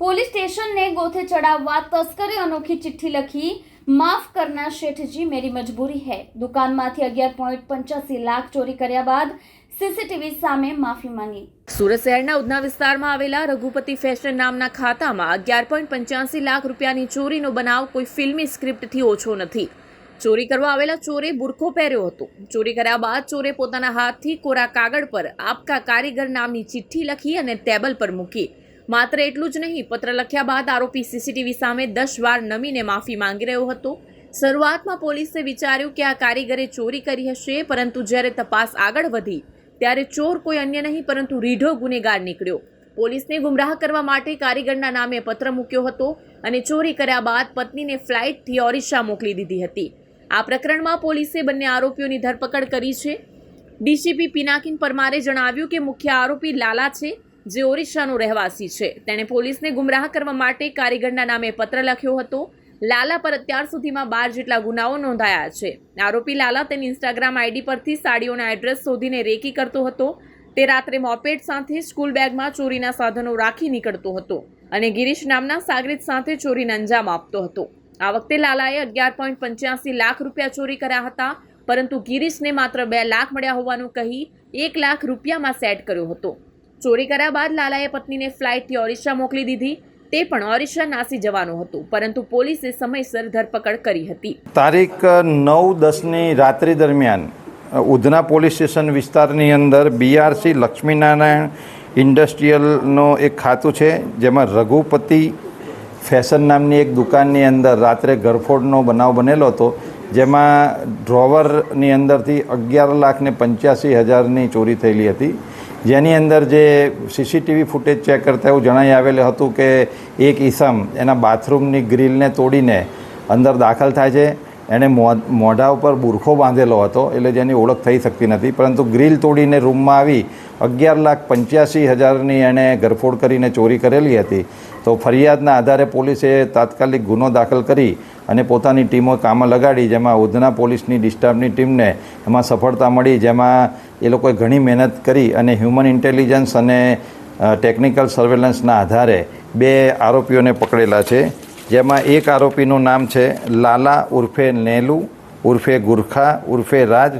Police સ્ટેશનને ગોથે ચડાવવા તસ્કરે અનોખી ચિઠ્ઠી લખી, માફ કરના શેઠજી, મેરી મજબૂરી હૈ. દુકાનમાંથી અગિયાર પોઈન્ટ પંચ્યાસી લાખ ચોરી કર્યા બાદ સીસીટીવી સામે માફી માંગી. સુરત શહેરના ઉધના વિસ્તારમાં આવેલા રઘુપતિ ફેશન નામના ખાતામાં અગિયાર પોઈન્ટ પંચ્યાસી લાખ રૂપિયાની ચોરીનો બનાવ કોઈ ફિલ્મી સ્ક્રિપ્ટથી ઓછો નથી. ચોરી કરવા આવેલા ચોરે બુરખો પહેર્યો હતો. ચોરી કર્યા બાદ ચોરે પોતાના હાથથી કોરા કાગળ પર આપકા કારીગર નામની ચિઠ્ઠી લખી અને ટેબલ પર મૂકી. માત્ર એટલું જ નહીં, પત્ર લખ્યા બાદ આરોપી સીસીટીવી સામે દસ વાર નમીને માફી માંગી રહ્યો હતો. શરૂઆતમાં પોલીસે વિચાર્યું કે આ કારીગરે ચોરી કરી હશે, પરંતુ જ્યારે તપાસ આગળ વધી, ત્યારે ચોર કોઈ અન્ય નહીં, પરંતુ રીઢો ગુનેગાર નીકળ્યો. પોલીસને ગુમરાહ કરવા માટે કારીગરના નામે પત્ર મૂક્યો હતો અને ચોરી કર્યા બાદ પત્નીને ફ્લાઇટથી ઓરિસ્સા મોકલી દીધી હતી. આ પ્રકરણમાં પોલીસે બંને આરોપીઓની ધરપકડ કરી છે. ડીસીપી પિનાકિન પરમારે જણાવ્યું કે મુખ્ય આરોપી લાલા છે. જે ઓરિસ્સાનો રહેવાસી છે. તેણે પોલીસને ગુમરાહ કરવા માટે કારીગરના નામે પત્ર લખ્યો હતો. લાલા પર અત્યાર સુધીમાં બાર જેટલા ગુનાઓ નોંધાયા છે. આરોપી લાલા તેની ઇન્સ્ટાગ્રામ આઈડી પરથી સાડીઓના એડ્રેસ શોધીને રેકી કરતો હતો. તે રાત્રે મોપેડ સાથે સ્કૂલ બેગમાં ચોરીના સાધનો રાખી નીકળતો હતો અને ગિરીશ નામના સાગરીત સાથે ચોરીને અંજામ આપતો હતો. આ વખતે લાલાએ અગિયાર પોઈન્ટ પંચ્યાસી લાખ રૂપિયા ચોરી કર્યા હતા, પરંતુ ગિરીશને માત્ર બે લાખ મળ્યા હોવાનું કહી એક લાખ રૂપિયામાં સેટ કર્યો હતો. ચોરી કર્યા બાદ લાલાએ પત્નીને ફ્લાઇટથી ઓરિસ્સા મોકલી દીધી. તે પણ ઓરિસ્સા નાસી જવાનું હતું, પરંતુ પોલીસે સમયસર ધરપકડ કરી હતી. તારીખ નવ દસની રાત્રિ દરમિયાન ઉધના પોલીસ સ્ટેશન વિસ્તારની અંદર બીઆરસી લક્ષ્મીનારાયણ ઇન્ડસ્ટ્રીયલનો એક ખાતું છે, જેમાં રઘુપતિ ફેશન નામની એક દુકાનની અંદર રાત્રે ગરફોડનો બનાવ બનેલો હતો, જેમાં ડ્રોવરની અંદરથી અગિયાર લાખ ને પંચ્યાસી હજારની ચોરી થયેલી હતી. જેની અંદર જે સીસીટીવી ફૂટેજ ચેક કરતા એવું જણાઈ આવેલું હતું કે એક ઈસમ એના બાથરૂમની ગ્રીલને તોડીને અંદર દાખલ થાય છે. એણે મોઢા ઉપર બુરખો બાંધેલો હતો, એટલે જેની ઓળખ થઈ શકતી નથી. પરંતુ ગ્રીલ તોડીને રૂમમાં આવી અગિયાર લાખ પંચ્યાસી હજારની એણે ગરફોડ કરીને ચોરી કરેલી હતી. તો ફરિયાદના આધારે પોલીસે તાત્કાલિક ગુનો દાખલ કરી અને પોતાની ટીમો કામમાં લગાડી, જેમાં ઉધના પોલીસની ડિસ્ટર્બની ટીમને એમાં સફળતા મળી, જેમાં એ લોકોએ ઘણી મહેનત કરી અને હ્યુમન ઇન્ટેલિજન્સ અને ટેકનિકલ સર્વેલન્સના આધારે બે આરોપીઓને પકડેલા છે. જેમાં એક આરોપીનું નામ છે લાલા ઉર્ફે નેલુ, ઉર્ફે ગુરખા, ઉર્ફે રાજ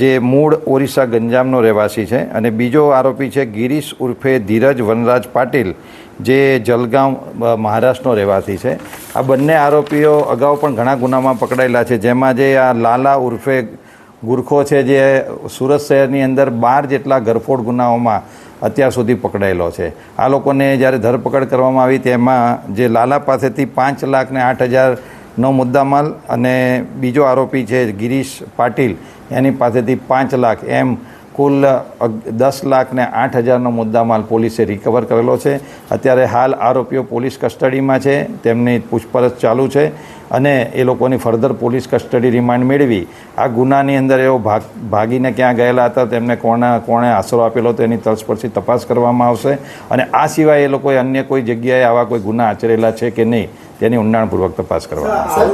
જે મૂળ ઓરિસ્સા ગંજામનો રહેવાસી છે. અને બીજો આરોપી છે ગિરીશ ઉર્ફે ધીરજ વનરાજ પાટીલ, જે જલગાંવ મહારાષ્ટ્રનો રહેવાસી છે. આ બંને આરોપીઓ અગાઉ પણ ઘણા ગુનામાં પકડાયેલા છે. જેમાં જે આ લાલા ઉર્ફે ગુરખો છે જે સુરત શહેરની અંદર બાર જેટલા ગરફોડ ગુનાઓમાં અત્યાર સુધી પકડાયેલો છે. આ લોકોને જ્યારે ધરપકડ કરવામાં આવી તેમાં જે લાલા પાસેથી પાંચ લાખ ને આઠ હજારનો મુદ્દામાલ અને બીજો આરોપી છે ગિરીશ પાટીલ, એની પાસેથી પાંચ લાખ એમ કુલ દસ લાખ ને આઠ હજારનો મુદ્દામાલ પોલીસે રિકવર કરેલો છે. અત્યારે હાલ આરોપીઓ પોલીસ કસ્ટડીમાં છે. તેમની પૂછપરછ ચાલુ છે અને એ લોકોની ફર્ધર પોલીસ કસ્ટડી રિમાન્ડ મેળવી. આ ગુનાની અંદર એઓ ભાગ, ભાગીને ક્યાં ગયેલા હતા, તેમને કોણે કોણે આશરો આપેલો હતો એની તલસ્પર્શી તપાસ કરવામાં આવશે. અને આ સિવાય એ લોકોએ અન્ય કોઈ જગ્યાએ આવા કોઈ ગુના આચરેલા છે કે નહીં, તેની ઊંડાણપૂર્વક તપાસ કરવામાં આવશે.